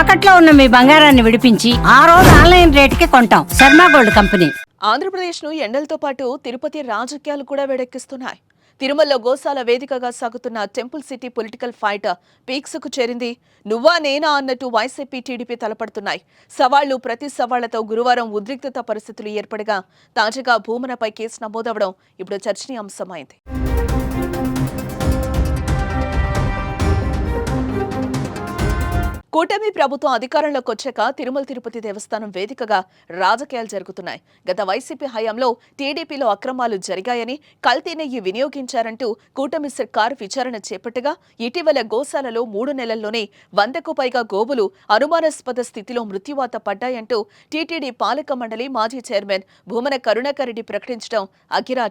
తాకట్లో ఉన్న మీ బంగారాన్ని విడిపించి ఆ రోజు ఆన్లైన్ రేటుకి కొంటాం. Sharma gold company. ఆంధ్రప్రదేశ్ను ఎండలతో పాటు తిరుపతి రాజకీయాలు కూడా వేడెక్కిస్తున్నాయి. తిరుమలలో గోశాల వేదికగా సాగుతున్న టెంపుల్ సిటీ పొలిటికల్ ఫైట్ పీక్స్కు చేరింది. నువ్వా నేనా అన్నట్టు వైసీపీ టీడీపీ తలపడుతున్నాయి. సవాళ్ళు ప్రతి సవాళ్ళతో గురువారం ఉద్రిక్తత పరిస్థితులు ఏర్పడగా తాజాగా భూమనపై కేసు నమోదవడం ఇప్పుడు చర్చనీయాంశమైంది. కూటమి ప్రభుత్వం అధికారంలోకి వచ్చాక తిరుమల తిరుపతి దేవస్థానం వేదికగా రాజకీయాలు జరుగుతున్నాయి. గత వైసీపీ హయాంలో టీడీపీలో అక్రమాలు జరిగాయని కల్తీ నెయ్యి వినియోగించారంటూ కూటమి సర్కార్ విచారణ చేపట్టగా ఇటీవల గోశాలలో మూడు నెలల్లోనే వందకు పైగా గోవులు అనుమానాస్పద స్థితిలో మృత్యువాత పడ్డాయంటూ టీటీడీ పాలక మండలి మాజీ చైర్మన్ భూమన కరుణాకర్ రెడ్డి ప్రకటించడం అగిరా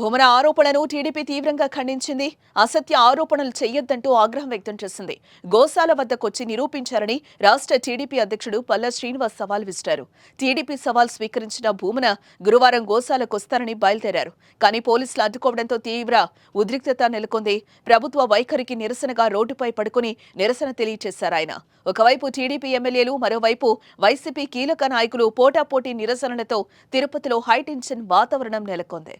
భూమన ఆరోపణను టీడీపీ తీవ్రంగా ఖండించింది. అసత్య ఆరోపణలు చేయొద్దంటూ ఆగ్రహం వ్యక్తం చేసింది. గోశాల వద్దకొచ్చి నిరూపించారని రాష్ట్ర టీడీపీ అధ్యక్షుడు పల్లా శ్రీనివాస్ సవాల్ విసిరారు. టీడీపీ సవాల్ స్వీకరించిన భూమన గురువారం గోశాలకొస్తారని బయలుదేరారు. కానీ పోలీసులు అడ్డుకోవడంతో తీవ్ర ఉద్రిక్తత నెలకొంది. ప్రభుత్వ వైఖరికి నిరసనగా రోడ్డుపై పడుకుని నిరసన తెలియజేశారు ఆయన. ఒకవైపు టీడీపీ ఎమ్మెల్యేలు మరోవైపు వైసీపీ కీలక నాయకులు పోటాపోటీ నిరసనలతో తిరుపతిలో హైటెన్షన్ వాతావరణం నెలకొంది.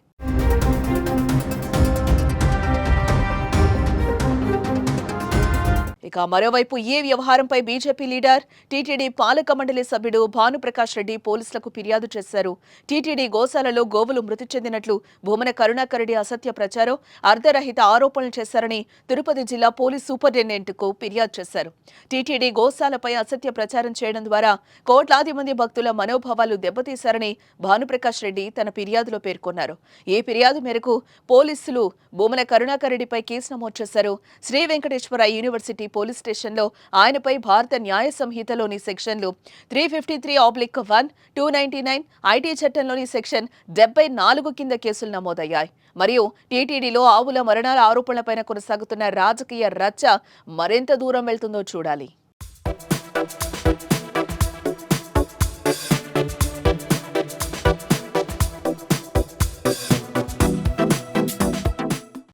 ఇక మరోవైపు ఈ వ్యవహారంపై బీజేపీ లీడర్ టీటీడీ పాలక మండలి సభ్యుడు భానుప్రకాష్ రెడ్డి పోలీసులకు ఫిర్యాదు చేశారు. టీటీడీ గోశాలలో గోవులు మృతి చెందినట్లు భూమన కరుణాకర్ రెడ్డి అసత్య ప్రచారం అర్ధరహిత ఆరోపణలు చేశారని తిరుపతి జిల్లా పోలీస్ సూపరింటెండెంట్కు ఫిర్యాదు చేశారు. టీటీడీ గోశాలపై అసత్య ప్రచారం చేయడం ద్వారా కోట్లాది మంది భక్తుల మనోభావాలు దెబ్బతీశారని భానుప్రకాష్ రెడ్డి తన ఫిర్యాదులో పేర్కొన్నారు. ఈ ఫిర్యాదు మేరకు పోలీసులు భూమన కరుణాకర్ రెడ్డిపై కేసు నమోదు చేశారు. శ్రీ వెంకటేశ్వర యూనివర్సిటీ పోలీస్ స్టేషన్లో. ఆయనపై భారత న్యాయ సంహితలోని సెక్షన్లు three fifty three oblique one two ninety nine IT చట్టంలోని సెక్షన్ డెబ్బై నాలుగు కింద కేసులు నమోదయ్యాయి. మరియు టీటీడీలో ఆవుల మరణాల ఆరోపణలపైన కొనసాగుతున్న రాజకీయ రచ్చ మరింత దూరం వెళ్తుందో చూడాలి.